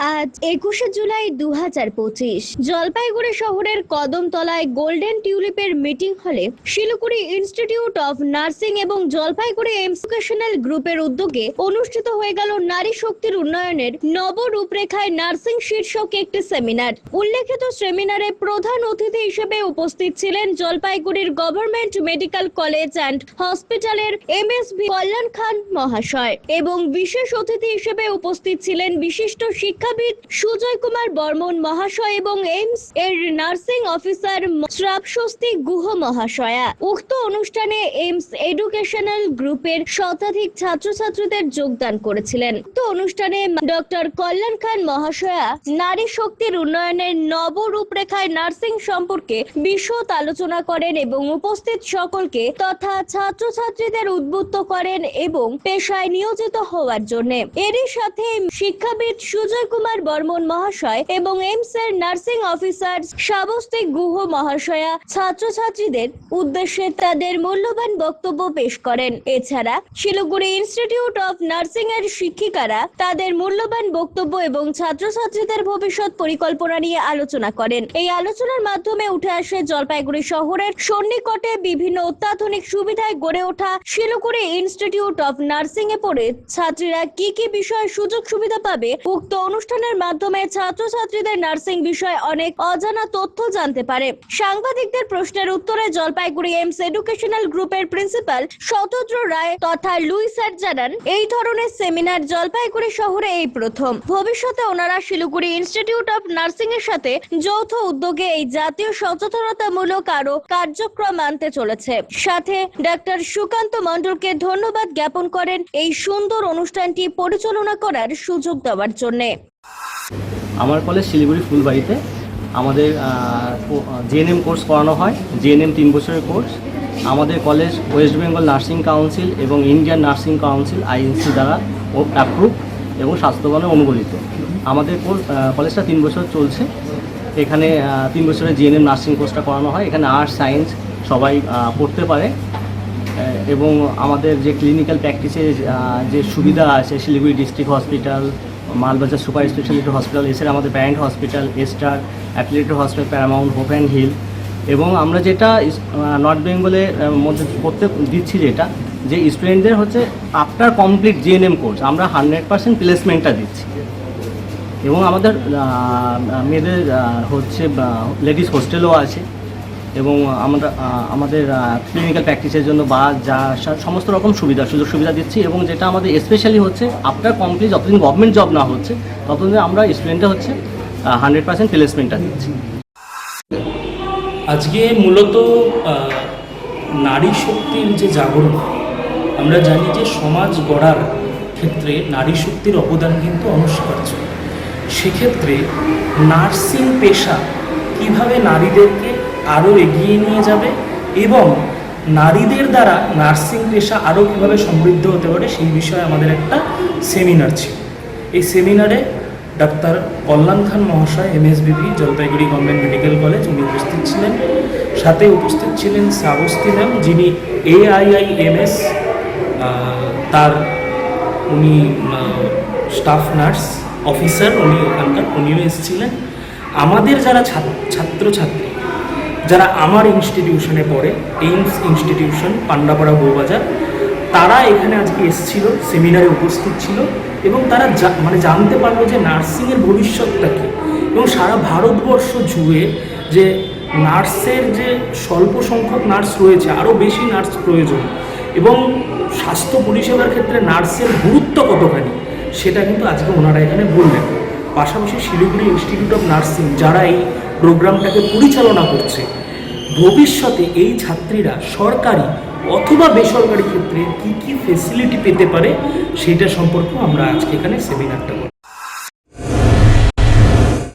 আজ একুশে জুলাই দু হাজার পঁচিশ। জলপাইগুড়ি শহরের কদমতলায় গোল্ডেন টিউলিপের মিটিং হলে শিলিগুড়ি ইনস্টিটিউট অফ নার্সিং এবং জলপাইগুড়ি এডুকেশনাল গ্রুপের উদ্যোগে অনুষ্ঠিত হয়ে গেল নারী শক্তির উন্নয়নের নব রূপরেখায় নার্সিং শীর্ষক একটি সেমিনার। উল্লেখিত সেমিনারে প্রধান অতিথি হিসেবে উপস্থিত ছিলেন জলপাইগুড়ির গভর্নমেন্ট মেডিকেল কলেজ অ্যান্ড হসপিটালের এমএসভি কল্যাণ খান মহাশয় এবং বিশেষ অতিথি হিসেবে উপস্থিত ছিলেন বিশিষ্ট শিক্ষাবিদ সুজয় কুমার বর্মন মহাশয় এবং এইমস এর নার্সিং অফিসার শ্রাবস্বস্তি গুহ মহাশয়া। উক্ত অনুষ্ঠানে এইমস এডুকেশনাল গ্রুপের শতাধিক ছাত্রছাত্রীদের যোগদান করেছিলেন। উক্ত অনুষ্ঠানে ডক্টর কল্যাণ খান মহাশয়া নারী শক্তির উন্নয়নের নব রূপরেখায় নার্সিং সম্পর্কে বিশদ আলোচনা করেন এবং উপস্থিত সকলকে তথা ছাত্রছাত্রীদের উদ্বুদ্ধ করেন এবং পেশায় নিয়োজিত হওয়ার জন্য। এরই সাথে শিক্ষাবিদ সুজয় বর্মন মহাশয় এবং এইমস এর নার্সিং অফিসার সাবস্তিক গুহ মহাশয়া ছাত্রছাত্রীদের উদ্দেশ্যে তাদের মূল্যবান বক্তব্য পেশ করেন। এছাড়া শিলিগুড়ি ইনস্টিটিউট অফ নার্সিং এর শিক্ষিকারা তাদের মূল্যবান বক্তব্য এবং ছাত্রছাত্রীদের ভবিষ্যৎ পরিকল্পনা নিয়ে আলোচনা করেন। এই আলোচনার মাধ্যমে উঠে আসে জলপাইগুড়ি শহরের সন্নিকটে বিভিন্ন অত্যাধুনিক সুবিধায় গড়ে ওঠা শিলিগুড়ি ইনস্টিটিউট অফ নার্সিং এ পড়ে ছাত্রীরা কি কি বিষয়ে সুযোগ সুবিধা পাবে, উক্ত অনুষ্ঠানের মাধ্যমে ছাত্রছাত্রীদের নার্সিং বিষয়ে অনেক অজানা তথ্য জানতে পারে। সাংবাদিকদের প্রশ্নের উত্তরে জলপাইগুড়ি এইমস এডুকেশনাল গ্রুপের প্রিন্সিপাল শতদ্র রায় তথা লুই স্যার জানান, এই ধরনের সেমিনার জলপাইগুড়ি শহরে এই প্রথম। ভবিষ্যতে ওনারা শিলিগুড়ি ইনস্টিটিউট অফ নার্সিং এর সাথে যৌথ উদ্যোগে এই জাতীয় সচেতনতামূলক আরও কার্যক্রম আনতে চলেছে। সাথে ডাক্তার সুকান্ত মণ্ডলকে ধন্যবাদ জ্ঞাপন করেন এই সুন্দর অনুষ্ঠানটি পরিচালনা করার সুযোগ দেওয়ার জন্য। আমার কলেজ শিলিগুড়ি ফুলবাড়িতে। আমাদের জিএনএম কোর্স করানো হয়। জিএনএম তিন বছরের কোর্স আমাদের college West Bengal nursing council এবং ইন্ডিয়ান নার্সিং কাউন্সিল আইএনসি দ্বারা অ্যাপ্রুভ এবং স্বাস্থ্যবানে অনুমোদিত। আমাদের কোর্স কলেজটা তিন বছর চলছে। এখানে তিন বছরের জিএনএম নার্সিং কোর্সটা করানো হয়। এখানে আর্টস সায়েন্স সবাই পড়তে পারে। এবং আমাদের যে ক্লিনিক্যাল প্র্যাকটিসে যে সুবিধা আছে, Siliguri district hospital Malbazar super speciality hospital এছাড়া আমাদের parent hospital Aster affiliated hospital, Paramount Hope and Hill এবং আমরা যেটা নর্থ বেঙ্গলের মধ্যে করতে দিচ্ছি যেটা, যে স্টুডেন্টদের হচ্ছে আফটার কমপ্লিট জিএনএম কোর্স, আমরা হান্ড্রেড পার্সেন্ট প্লেসমেন্টটা দিচ্ছি। এবং আমাদের মেয়েদের হচ্ছে লেডিস হোস্টেলও আছে। এবং আমরা আমাদের ক্লিনিক্যাল প্র্যাকটিসের জন্য বা যা সমস্ত রকম সুবিধা, সুযোগ সুবিধা দিচ্ছি এবং যেটা আমাদের স্পেশালি হচ্ছে আফটার কমপ্লিট যতদিন গভর্নমেন্ট জব না হচ্ছে, ততদিন আমরা স্টুডেন্টে হচ্ছে হান্ড্রেড পার্সেন্ট প্লেসমেন্টটা দিচ্ছি। আজকে মূলত নারী শক্তির যে জাগরণ, আমরা জানি যে সমাজ গড়ার ক্ষেত্রে নারী শক্তির অবদান কিন্তু অনস্বীকার্য। সেক্ষেত্রে নার্সিং পেশা কীভাবে নারীদেরকে আরও এগিয়ে নিয়ে যাবে এবং নারীদের দ্বারা নার্সিং পেশা আরও কীভাবে সমৃদ্ধ হতে পারে সেই বিষয়ে আমাদের একটা সেমিনার ছিল। এই সেমিনারে ডাক্তার কল্যাণ খান মহাশয় MSBB Jalpaiguri government medical college উনি উপস্থিত ছিলেন। সাথে উপস্থিত ছিলেন শ্রাবস্তি ম্যাম, যিনি এআইআইএমএস তার উনি স্টাফ নার্স অফিসার উনি ওখানকার, উনিও এসেছিলেন। আমাদের যারা ছাত্র ছাত্রছাত্রী যারা আমার ইনস্টিটিউশনে পড়ে এইমস ইনস্টিটিউশন পান্ডাপাড়া বউবাজার, তারা এখানে আজকে এসেছিল সেমিনারে উপস্থিত ছিল এবং তারা মানে জানতে পারল যে নার্সিংয়ের ভবিষ্যৎটা কী। এবং সারা ভারতবর্ষ জুড়ে যে নার্সের যে স্বল্প সংখ্যক নার্স রয়েছে, আরও বেশি নার্স প্রয়োজন এবং স্বাস্থ্য পরিষেবার ক্ষেত্রে নার্সের গুরুত্ব কতখানি, সেটা কিন্তু আজকে ওনারা এখানে বললেন। পাশাপাশি শিলিগুড়ি ইনস্টিটিউট অফ নার্সিং যারা এই প্রোগ্রামটাকে পরিচালনা করছে, ভবিষ্যতে এই ছাত্রীরা সরকারি অথবা বেসরকারি ক্ষেত্রে কি কি ফেসিলিটি পেতে পারে, সেটা সম্পর্কেও আমরা আজকে এখানে সেমিনারটা করব।